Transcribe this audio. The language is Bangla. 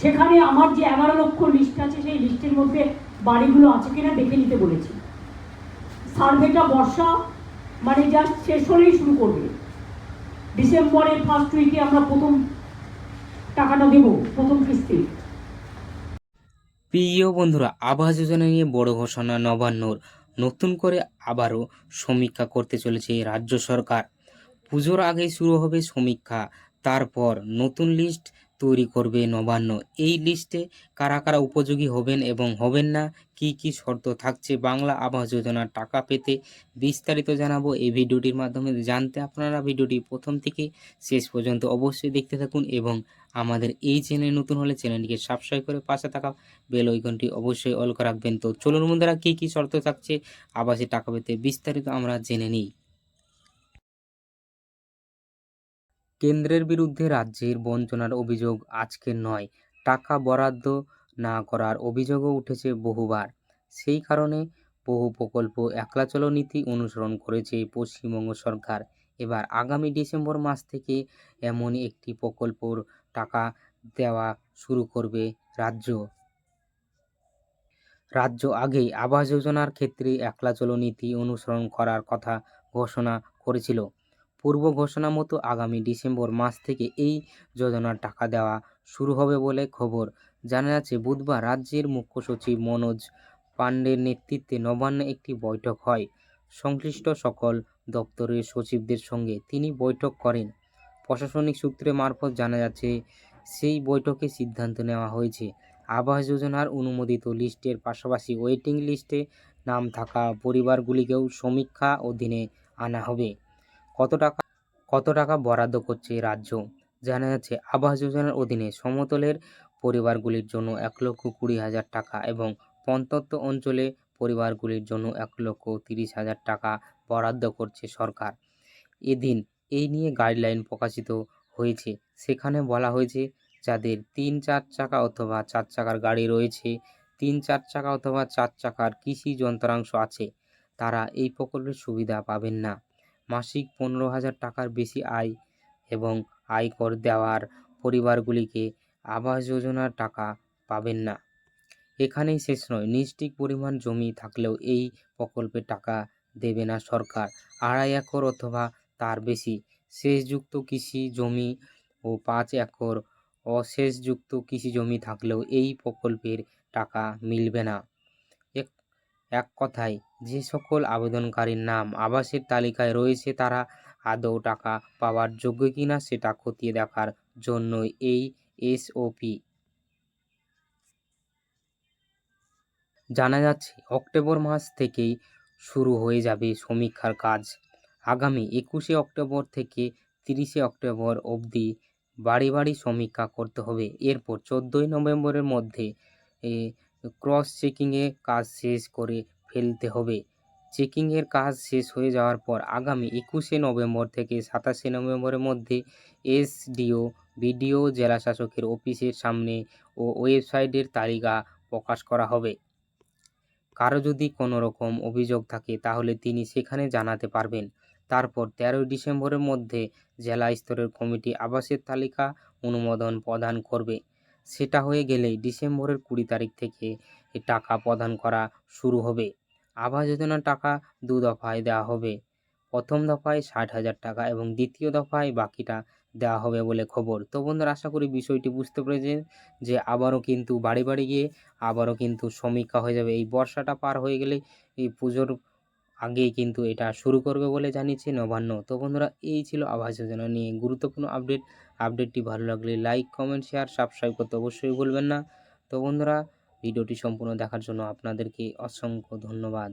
সেখানে আমার যে এগারো লক্ষ লিস্ট আছে, সেই লিস্টের মধ্যে বাড়িগুলো আছে কিনা দেখে নিতে বলেছি। সার্ভেটা বর্ষা মানে জাস্ট শেষ হলেই শুরু করবে। ডিসেম্বরের ফার্স্ট উইকে আমরা প্রথম টাকাটা দেবো, প্রথম কিস্তি। প্রিয় বন্ধুরা, আবাস যোজনা নিয়ে বড় ঘোষণা নবান্নর। নতুন করে আবারও সমীক্ষা করতে চলেছে রাজ্য সরকার। পুজোর আগেই শুরু হবে সমীক্ষা, তারপর নতুন লিস্ট তৈরি করবে নবান্ন। এই লিস্টে কারা কারা উপযোগী হবেন এবং হবেন না, কি কি শর্ত থাকছে, বাংলা আবাস যোজনার টাকা পেতে বিস্তারিত জানাব এই ভিডিওটির মাধ্যমে। জানতে আপনারা ভিডিওটি প্রথম থেকে শেষ পর্যন্ত অবশ্যই দেখতে থাকুন এবং আমাদের এই চ্যানেল নতুন হলে চ্যানেলটিকে সাবস্ক্রাইব করে পাশে থাকা বেল আইকনটি অবশ্যই অল করে রাখবেন। তো চলুন বন্ধুরা, কী কী শর্ত থাকছে আবাসে টাকা পেতে বিস্তারিত আমরা জেনে নিই। কেন্দ্রের বিরুদ্ধে রাজ্যের বঞ্চনার অভিযোগ আজকের নয়। টাকা বরাদ্দ না করার অভিযোগও উঠেছে বহুবার। সেই কারণে বহু প্রকল্প একলা চলো নীতি অনুসরণ করেছে পশ্চিমবঙ্গ সরকার। এবার আগামী ডিসেম্বর মাস থেকে এমন একটি প্রকল্পর টাকা দেওয়া শুরু করবে রাজ্য। রাজ্য আগেই আবাস যোজনার ক্ষেত্রে একলা চলো নীতি অনুসরণ করার কথা ঘোষণা করেছিল। পূর্ব ঘোষণা মতো আগামী ডিসেম্বর মাস থেকে এই যোজনার টাকা দেওয়া শুরু হবে বলে খবর। জানা যাচ্ছে, বুধবার রাজ্যের মুখ্য সচিব মনোজ পাণ্ডের নেতৃত্বে নবান্নে একটি বৈঠক হয়। সংশ্লিষ্ট সকল দপ্তরের সচিবদের সঙ্গে তিনি বৈঠক করেন। প্রশাসনিক সূত্রে মারফত জানা যাচ্ছে, সেই বৈঠকে সিদ্ধান্ত নেওয়া হয়েছে। আবাস যোজনার অনুমোদিত লিস্টের পাশাপাশি ওয়েটিং লিস্টে নাম থাকা পরিবারগুলিকেও সমীক্ষা অধীনে আনা হবে। কত টাকা কত টাকা বরাদ্দ করছে রাজ্য? জানা যাচ্ছে, আবাস যোজনার অধীনে সমতলের পরিবারগুলির জন্য এক লক্ষ কুড়ি হাজার টাকা এবং প্রত্যন্ত অঞ্চলে পরিবারগুলির জন্য এক লক্ষ তিরিশ হাজার টাকা বরাদ্দ করছে সরকার। এদিন এই নিয়ে গাইডলাইন প্রকাশিত হয়েছে। সেখানে বলা হয়েছে, যাদের তিন চার চাকা অথবা চার চাকার গাড়ি রয়েছে, তিন চার চাকা অথবা চার চাকার কৃষি যন্ত্রাংশ আছে, তারা এই প্রকল্পের সুবিধা পাবেন না। মাসিক পনেরো হাজার টাকার বেশি আয় এবং আয়কর দেওয়ার পরিবারগুলিকে আবাস যোজনার টাকা পাবেন না। এখানেই শেষ নয়, নিশ্চিত পরিমাণ জমি থাকলেও এই প্রকল্পে টাকা দেবে না সরকার। আড়াই একর অথবা তার বেশি। শেষযুক্ত কৃষি জমি ও পাঁচ একর অশেষযুক্ত কৃষি জমি থাকলেও এই প্রকল্পের টাকা মিলবে না। এক কথায়, যে সকল আবেদনকারীর নাম আবাসের তালিকায় রয়েছে তারা আদৌ টাকা পাওয়ার যোগ্য কিনা সেটা খতিয়ে দেখার জন্যই এই এসওপি। জানা যাচ্ছে, অক্টোবর মাস থেকেই শুরু হয়ে যাবে সমীক্ষার কাজ। আগামী একুশে অক্টোবর থেকে তিরিশে অক্টোবর অবধি বাড়ি বাড়ি সমীক্ষা করতে হবে। এরপর চোদ্দোই নভেম্বরের মধ্যে ক্রস চেকিংয়ে কাজ শেষ করে ফেলতে হবে। চেকিংয়ের কাজ শেষ হয়ে যাওয়ার পর আগামী একুশে নভেম্বর থেকে সাতাশে নভেম্বরের মধ্যে এসডিও, বিডিও, জেলা শাসকের অফিসের সামনে ও ওয়েবসাইটের তালিকা প্রকাশ করা হবে। কারও যদি কোনো রকম অভিযোগ থাকে তাহলে তিনি সেখানে জানাতে পারবেন। তারপর তেরোই ডিসেম্বরের মধ্যে জেলা স্তরের কমিটি আবাসের তালিকা অনুমোদন প্রদান করবে। সেটা হয়ে গেলেই ডিসেম্বরের কুড়ি তারিখ থেকে টাকা প্রদান করা শুরু হবে। আবাস যোজনার টাকা দু দফায় দেওয়া হবে। প্রথম দফায় ষাট হাজার টাকা এবং দ্বিতীয় দফায় বাকিটা দেওয়া হবে বলে খবর। তো বন্ধুরা, আশা করি বিষয়টি বুঝতে পেরেছেন যে আবারও কিন্তু বাড়ি বাড়ি গিয়ে আবারও কিন্তু সমীক্ষা হয়ে যাবে। এই বর্ষাটা পার হয়ে গেলে এই পুজোর আগেই কিন্তু এটা শুরু করবে বলে জানিয়েছে নবান্ন। তো বন্ধুরা, এই ছিল আবাস যোজনা নিয়ে গুরুত্বপূর্ণ আপডেট। আপডেটটি ভালো লাগলে লাইক, কমেন্ট, শেয়ার, সাবস্ক্রাইব করতে অবশ্যই ভুলবেন না। তো বন্ধুরা, ভিডিওটি সম্পূর্ণ দেখার জন্য আপনাদেরকে অসংখ্য ধন্যবাদ।